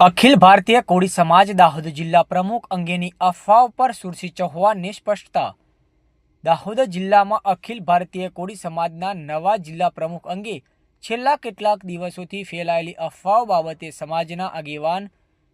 અખિલ ભારતીય કોળી સમાજ દાહોદ જિલ્લા પ્રમુખ અંગેની અફવાઓ પર સુરસી ચૌહાણની સ્પષ્ટતા. દાહોદ જિલ્લામાં અખિલ ભારતીય કોળી સમાજના નવા જિલ્લા પ્રમુખ અંગે છેલ્લા કેટલાક દિવસોથી ફેલાયેલી અફવાઓ બાબતે સમાજના આગેવાન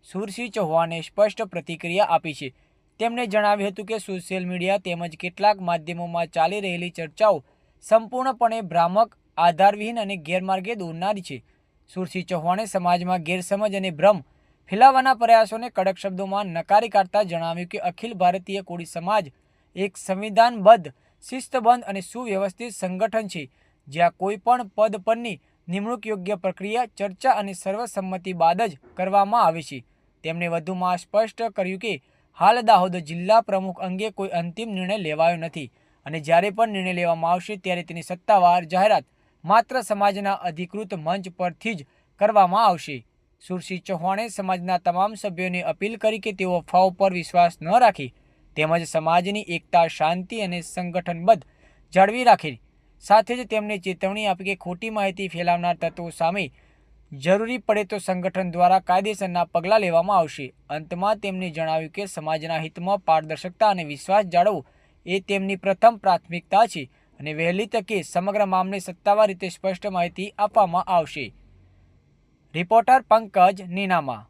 સુરસી ચૌહાણે સ્પષ્ટ પ્રતિક્રિયા આપી છે. તેમણે જણાવ્યું હતું કે સોશિયલ મીડિયા તેમજ કેટલાક માધ્યમોમાં ચાલી રહેલી ચર્ચાઓ સંપૂર્ણપણે ભ્રામક, આધારવિહીન અને ગેરમાર્ગે દોરનારી છે. સુરસિંહ ચૌહાણે સમાજમાં ગેરસમજ અને ભ્રમ ફેલાવવાના પ્રયાસોને કડક શબ્દોમાં નકારી કાઢતા જણાવ્યું કે અખિલ ભારતીય કોળી સમાજ એક સંવિધાનબદ્ધ, શિસ્તબંધ અને સુવ્યવસ્થિત સંગઠન છે, જ્યાં કોઈ પણ પદ પરની નિમણૂક યોગ્ય પ્રક્રિયા, ચર્ચા અને સર્વસંમતિ બાદ જ કરવામાં આવે છે. તેમણે વધુમાં સ્પષ્ટ કર્યું કે હાલ દાહોદ જિલ્લા પ્રમુખ અંગે કોઈ અંતિમ નિર્ણય લેવાયો નથી અને જ્યારે પણ નિર્ણય લેવામાં આવશે ત્યારે તેની સત્તાવાર જાહેરાત માત્ર સમાજના અધિકૃત મંચ પરથી જ કરવામાં આવશે. સુરસિંહ ચૌહાણે સમાજના તમામ સભ્યોને અપીલ કરી કે તેઓ અફવાઓ પર વિશ્વાસ ન રાખી, તેમજ સમાજની એકતા, શાંતિ અને સંગઠનબદ્ધ જાળવી રાખી સાથે જ તેમણે ચેતવણી આપી કે ખોટી માહિતી ફેલાવનાર તત્વો સામે જરૂરી પડે તો સંગઠન દ્વારા કાયદેસરના પગલાં લેવામાં આવશે. અંતમાં તેમણે જણાવ્યું કે સમાજના હિતમાં પારદર્શકતા અને વિશ્વાસ જાળવવો એ તેમની પ્રથમ પ્રાથમિકતા છે અને વહેલી તકે સમગ્ર મામલે સત્તાવાર રીતે સ્પષ્ટ માહિતી આપવામાં આવશે. રિપોર્ટર પંકજ નીનામા